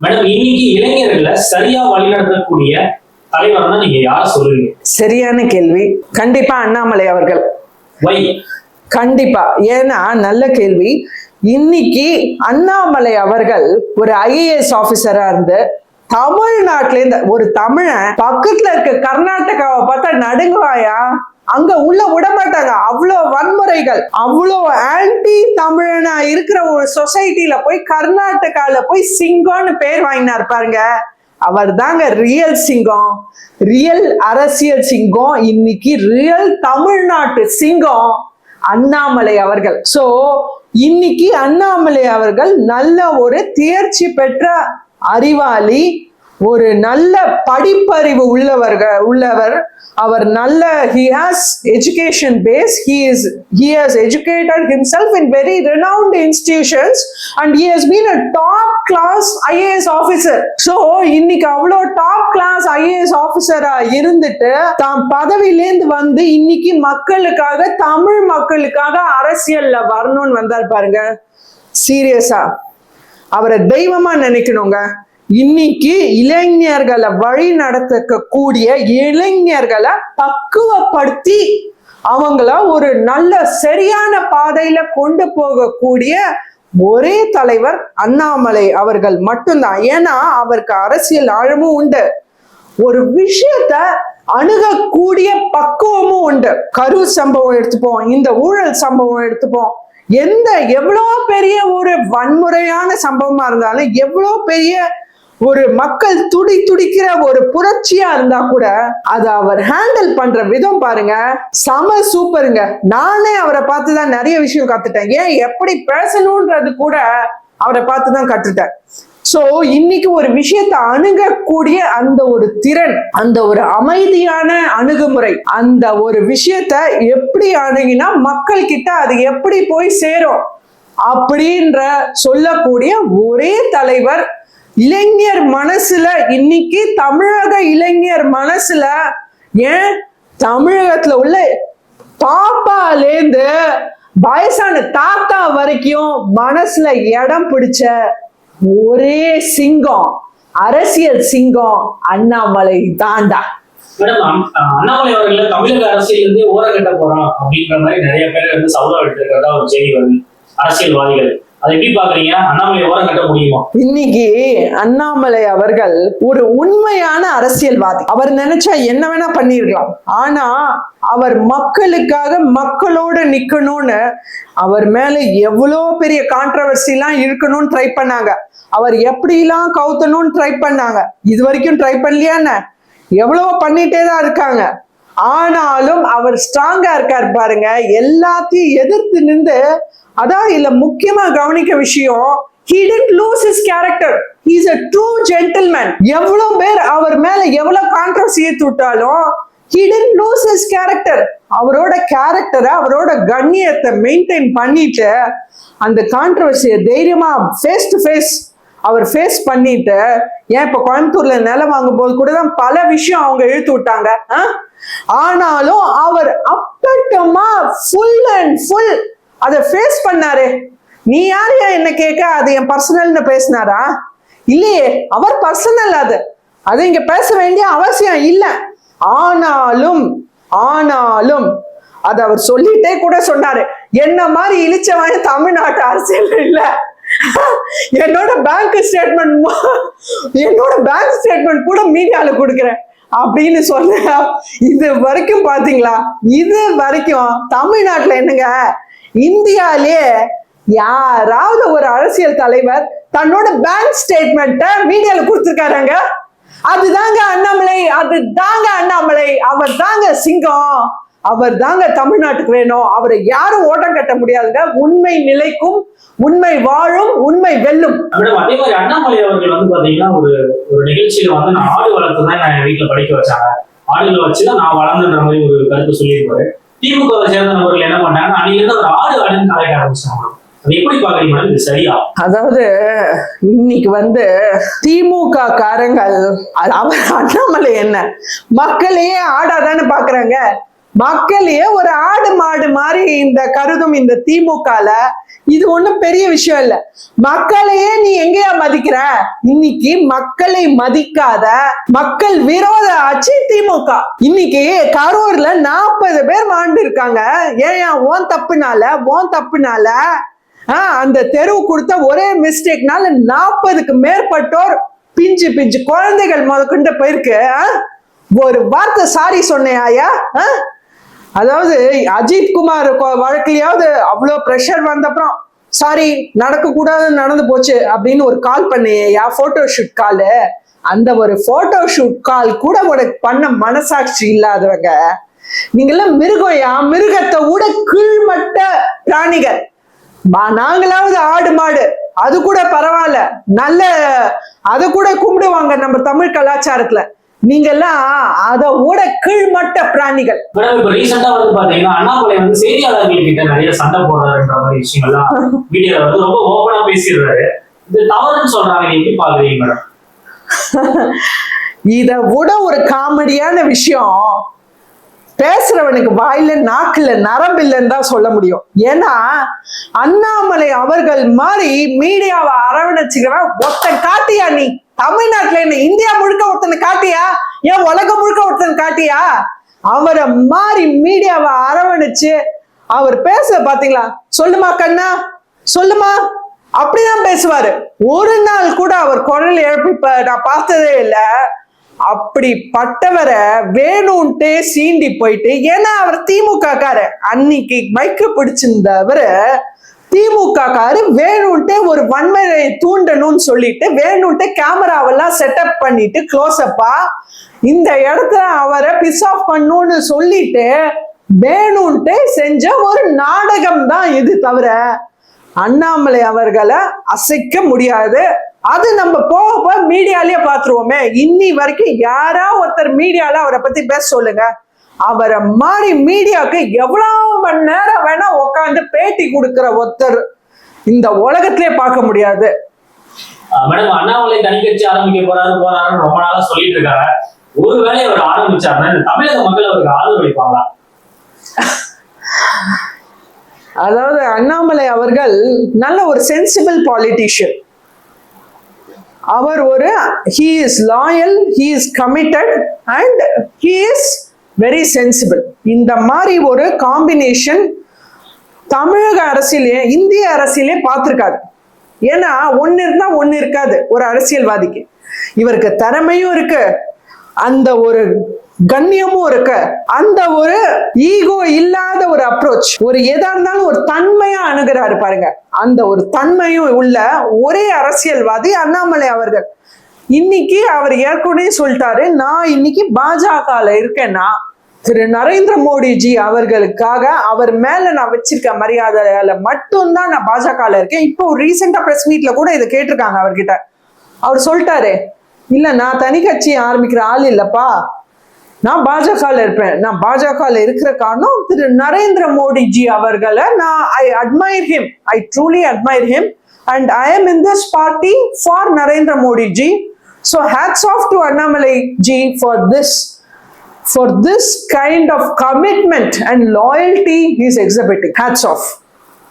Madam இன்னைக்கு இளைஞர்களை சரியா வழிநடத்தக்கூடிய தலைவர்னா நீங்க யார சொல்லுவீங்க? சரியான கேள்வி. கண்டிப்பா அண்ணாமலை அவர்கள். வை கண்டிப்பா. ஏன்னா நல்ல கேள்வி. இன்னைக்கு அண்ணாமலை அவர்கள் ஒரு ஐஏஎஸ் ஆபீசரா இருந்து தமிழ்நாட்டுல இருந்து ஒரு தமிழன் பக்கத்துல இருக்க கர்நாடகாவை பார்த்தா நடுங்குவாயா? அங்க உள்ள விட மாட்டாங்க அவ்வளோ வன்முறைகள் அவ்வளோ ஆன்டி தமிழனா இருக்கிற ஒரு சொசைட்டில போய் கர்நாடகால போய் சிங்கம்னு பேர் வாங்கினார் பாருங்க. அவர் தாங்க ரியல் சிங்கம். ரியல் அரசியல் சிங்கம். இன்னைக்கு ரியல் தமிழ்நாட்டு சிங்கம். அண்ணாமலை அவர்கள். சோ இன்னைக்கு அண்ணாமலை அவர்கள் நல்ல ஒரு தேர்ச்சி பெற்ற அறிவாளி ஒரு நல்ல படிப்பறிவு உள்ளவர்கள் உள்ளவர். அவர் நல்ல he has education base he is he has educated himself in very renowned institutions and he has been a top class IAS officer. So இன்னைக்கு அவ்வளோ டாப் கிளாஸ் ஐஏஎஸ் ஆஃபீஸரா இருந்துட்டு தான் பதவியிலேருந்து வந்து இன்னைக்கு மக்களுக்காக தமிழ் மக்களுக்காக அரசியல்ல வரணும்னு வந்தார் பாருங்க. சீரியஸா அவரை தெய்வமா நினைக்கணுங்க. இன்னைக்கு இளைஞர்களை வழி நடத்தக்கூடிய இளைஞர்களை பக்குவப்படுத்தி அவங்கள ஒரு நல்ல சரியான பாதையில கொண்டு போகக்கூடிய ஒரே தலைவர் அண்ணாமலை அவர்கள் மட்டும்தான். ஏன்னா அவருக்கு அரசியல் ஆழமும் உண்டு. ஒரு விஷயத்த அணுகக்கூடிய பக்குவமும் உண்டு. கரு சம்பவம் எடுத்துப்போம் இந்த ஊழல் சம்பவம் எடுத்துப்போம். எந்த எவ்வளோ பெரிய ஒரு வன்முறையான சம்பவமா இருந்தாலும் எவ்வளோ பெரிய ஒரு மக்கள் துடி துடிக்கிற ஒரு புரட்சியா இருந்தா கூட அதை அவர் ஹேண்டில் பண்ற விதம் பாருங்க. செம சூப்பருங்க. நானே அவரை பார்த்து தான் நிறைய விஷயம் கத்துட்டேன். ஏன் எப்படி பேசணும்ன்றது கூட அவரை பார்த்து தான் கத்துட்டேன். சோ இன்னைக்கு ஒரு விஷயத்தை அணுகக்கூடிய அந்த ஒரு திறன் அந்த ஒரு அமைதியான அணுகுமுறை அந்த ஒரு விஷயத்த எப்படி அணுகினா மக்கள் கிட்ட அது எப்படி போய் சேரும் அப்படின்ற சொல்லக்கூடிய ஒரே தலைவர் இளைஞர் மனசுல இன்னைக்கு தமிழக இளைஞர் மனசுல ஏன் தமிழகத்துல உள்ள பாப்பாலேந்து வயசான தாத்தா வரைக்கும் மனசுல இடம் பிடிச்ச ஒரே சிங்கம் அரசியல் சிங்கம் அண்ணாமலை தாண்டா. மேடம் அண்ணாமலை அவர்கள தமிழக அரசியல் இருந்து ஓரங்கட்ட போறோம் அப்படின்ற மாதிரி நிறைய பேர் வந்து சவுதா விட்டு இருக்கிறதா ஒரு செய்தி வருது. அரசியல்வாதிகள். அதை எப்படி பாக்குறீங்க அண்ணாமலை ஓரம் கட்ட முடியுமா? இன்னைக்கு அண்ணாமலை அவர்கள் ஒரு உண்மையான அரசியல்வாதி. அவர் நினைச்சா என்ன வேணா பண்ணிருக்கலாம் ஆனா அவர் மக்களுக்காக மக்களோட நிக்கணும்னு அவர் மேல எவ்வளோ பெரிய கான்ட்ரவர்சி எல்லாம் இருக்கணும்னு ட்ரை பண்ணாங்க. அவர் எப்படிலாம் கவுத்தணும்னு ட்ரை பண்ணாங்க. இது வரைக்கும் ட்ரை பண்ணலையா என்ன? எவ்வளவோ பண்ணிட்டே தான் இருக்காங்க. ஆனாலும் அவர் ஸ்ட்ராங்கா இருக்கார் பாருங்க. எல்லாத்தையும் எதிர்த்து நின்று அதான் இல்ல முக்கியமா கவனிக்க விஷயம் he tend lose his character is a true gentleman எவ்வளவு பேர் அவர் மேல எவ்வளவு கான்ட்ரவர்சி ஏத்து விட்டாலும் he didn't lose his அவரோட கேரக்டரை அவரோட கண்ணியத்தை மெயின்டைன் பண்ணிட்டு அந்த கான்ட்ரவர்சியை தைரியமா ஃபேஸ் டு ஃபேஸ் அவர் ஃபேஸ் பண்ணிட்டு ஏன் இப்ப கோயம்புத்தூர்ல நிலம் வாங்கும்போது கூட தான் பல விஷயம் அவங்க இழுத்து விட்டாங்க. ஆ? ஆனாலும் அவர் அப்பட்டமா ஃபுல் அண்ட் ஃபுல் அதை ஃபேஸ் பண்ணாரு. நீ யார் என்ன கேட்க? அது என் பர்சனல்னு பேசினாரா? இல்லையே அவர் பர்சனல் அது. அது இங்க பேச வேண்டிய அவசியம் இல்லை. ஆனாலும் ஆனாலும் அது அவர் சொல்லிட்டே கூட சொன்னாரு. என்ன மாதிரி இழிச்சவன் தமிழ்நாட்டு அரசியல் இல்லை. என்னோட பேங்க் ஸ்டேட்மெண்ட் என்னோட பேங்க் ஸ்டேட்மெண்ட் கூட மீடியால கொடுக்குறேன் அப்படின்னு சொன்ன இது வரைக்கும் பாத்தீங்களா? இது வரைக்கும் தமிழ்நாட்டுல என்னங்க? இந்தியாலே யாராவது ஒரு அரசியல் தலைவர் தன்னோட பேங்க் ஸ்டேட்மெண்ட்டை மீடியால கொடுத்துருக்காருங்க. அதுதாங்க அண்ணாமலை அது தாங்க அண்ணாமலை. அவர் தாங்க சிங்கம். அவர் தாங்க தமிழ்நாட்டுக்கு வேணும். அவரை யாரும் ஓட்டம் கட்ட முடியாதுங்க. உண்மை நிலைக்கும் உண்மை வாழும் உண்மை வெல்லும். அதே மாதிரி அண்ணாமலை அவர்கள் வந்து பாத்தீங்கன்னா ஒரு ஒரு நிகழ்ச்சியில வந்து நான் ஆடு வளர்த்து தான் நான் வீட்டுல படிக்க வச்சாங்க. ஆடுகளை வச்சுதான் நான் வளர்ந்துன்ற மாதிரி ஒரு கருத்து சொல்லியிருப்பாரு. திமுகவை சேர்ந்த நபர்கள் என்ன பண்ணாங்க? அன்னைக்கு ஒரு ஆடு ஆடுன்னு கலைக்க ஆரம்பிச்சாங்க அதாவது இன்னைக்கு வந்து திமுக காரங்கள் அவர் அண்ணாமலை என்ன? மக்களையே ஆடாதானே பாக்குறாங்க. மக்களையே ஒரு ஆடு மாடு மாதிரி இந்த கருதும் இந்த திமுகல இது ஒண்ணும் பெரிய விஷயம் இல்ல. மக்களையே நீ எங்கேயா மதிக்கிற? இன்னைக்கு மக்களை மதிக்காத மக்கள் விரோத ஆட்சி திமுக. இன்னைக்கு கரூர்ல நாற்பது பேர் மாண்டு இருக்காங்க. ஏன் ஓன் தப்புனால ஓன் தப்புனால அந்த தெருவு கொடுத்த ஒரே மிஸ்டேக்னால நாற்பதுக்கு மேற்பட்டோர் பிஞ்சு பிஞ்சு குழந்தைகள் முதற்கொண்டு போயிருக்கு ஆ? ஒரு வார்த்தை சாரி சொன்னேயா அதாவது அஜித் குமார் வழக்குலயாவது அவ்வளோ ப்ரெஷர் வந்தப்புறம் சாரி நடக்கக்கூடாதுன்னு நடந்து போச்சு அப்படின்னு ஒரு கால் பண்ணியா போட்டோ ஷூட் காலு அந்த ஒரு போட்டோ ஷூட் கால் கூட உனக்கு பண்ண மனசாட்சி இல்லாதவங்க நீங்கெல்லாம் மிருகம்யா? மிருகத்தை விட கீழ்மட்ட பிராணிகள். நாங்களாவது ஆடு மாடு. அது கூட பரவாயில்ல. நல்ல அதை கூட கும்பிடுவாங்க நம்ம தமிழ் கலாச்சாரத்துல. நீங்கெல்லாம் அதை விட கீழ்மட்ட பிராணிகள். இப்ப ரீசெண்டா வந்து பாத்தீங்கன்னா அண்ணாமலை வந்து செய்தியாளர்கள் கிட்ட நிறைய சண்டை போடுறாருன்ற மாதிரி விஷயங்கள்லாம் வீடியோல வந்து ரொம்ப ஓப்பனா பேசிடுறாரு. இது தவறுன்னு சொல்றாங்க எப்படி பாக்குறீங்க மேடம் இதை விட ஒரு காமெடியான விஷயம் பேசுறவனுக்கு வாயில நாக்குல நரம்பு இல்லைன்னு தான் சொல்ல முடியும். ஏன்னா அண்ணாமலை அவர்கள் மாதிரி மீடியாவை அரவணைச்சுக்கிற ஒருத்தன் காட்டியா நீ? தமிழ்நாட்டுல என்ன இந்தியா முழுக்க ஒருத்தனை காட்டியா? ஏன் உலகம் முழுக்க ஒருத்தன் காட்டியா? அவரை மாதிரி மீடியாவை அரவணைச்சு அவர் பேச பாத்தீங்களா? சொல்லுமா கண்ணா? சொல்லுமா? அப்படிதான் பேசுவாரு. ஒரு நாள் கூட அவர் குரல் எழுப்பி நான் பார்த்ததே இல்லை. அப்படிப்பட்டவரை வேணும்ட்டு சீண்டி போயிட்டு ஏன்னா அவர் திமுக காரு அன்னைக்கு மைக்கு பிடிச்சிருந்தவரு திமுக காரு வேணும்ட்டு ஒரு வன்முறையை தூண்டணும்னு சொல்லிட்டு வேணும்ட்டு கேமராவெல்லாம் செட்டப் பண்ணிட்டு க்ளோஸ்அப்பா இந்த இடத்துல அவரை பிஸ் ஆஃப் பண்ணணும்னு சொல்லிட்டு வேணும்ட்டு செஞ்ச ஒரு நாடகம் தான் இது தவிர அண்ணாமலை அவர்களை அசைக்க முடியாது. அது நம்ம போக போக மீடியாலயே பாத்துருவோமே. இன்னி வரைக்கும் யாரா ஒருத்தர் மீடியால அவரை பத்தி பேச சொல்லுங்க. அவரை மாதிரி மீடியாவுக்கு எவ்வளவு மணி நேரம் வேணா உட்காந்து பேட்டி கொடுக்கிற ஒருத்தர் இந்த உலகத்திலே பார்க்க முடியாது. மேடம் அண்ணாமலை தனி கட்சி ஆரம்பிக்க போறாரு போறாருன்னு ரொம்ப நாளா சொல்லிட்டு இருக்காங்க. ஒருவேளை அவர் ஆரம்பிச்சாருன்னா தமிழக மக்கள் அவருக்கு ஆதரவு அளிப்பாங்களா? அதாவது அண்ணாமலை அவர்கள் நல்ல ஒரு சென்சிபிள் பாலிட்டிஷியன் அவர் ஒரு he is loyal he is committed and he is very sensible இந்த மாதிரி ஒரு காம்பினேஷன் தமிழக அரசியலே இந்திய அரசியலே பார்த்துருக்காது ஏன்னா ஒன்று இருந்தா ஒன்று இருக்காது ஒரு அரசியல்வாதிக்கு. இவருக்கு திறமையும் இருக்கு அந்த ஒரு கண்ணியமும் இருக்கு அந்த ஒரு ஈகோ இல்லாத ஒரு அப்ரோச் ஒரு எதா இருந்தாலும் ஒரு தன்மையா அணுகிறாரு பாருங்க. அந்த ஒரு தன்மையும் உள்ள ஒரே அரசியல்வாதி அண்ணாமலை அவர்கள். இன்னைக்கு அவர் ஏற்கனவே சொல்லிட்டாரு நான் இன்னைக்கு பாஜகல இருக்கேன்னா திரு. நரேந்திர மோடிஜி அவர்களுக்காக அவர் மேல நான் வச்சிருக்க மரியாதையால மட்டும்தான் நான் பாஜகல இருக்கேன். இப்போ ரீசெண்டா பிரஸ் மீட்ல கூட இதை கேட்டிருக்காங்க அவர்கிட்ட. அவர் சொல்லிட்டாரு இல்ல நான் தனி கட்சி ஆரம்பிக்கிற ஆள் இல்லப்பா. நான் பாஜகவில் இருப்பேன். நான் பாஜகவில் இருக்கிற காரணம் திரு நரேந்திர மோடிஜி அவர்களை நான் I admire him I truly admire him and I am in this party for Narendra Modiji. So hats off to Annamalai ji for this for this kind of commitment and loyalty is exhibiting hats off.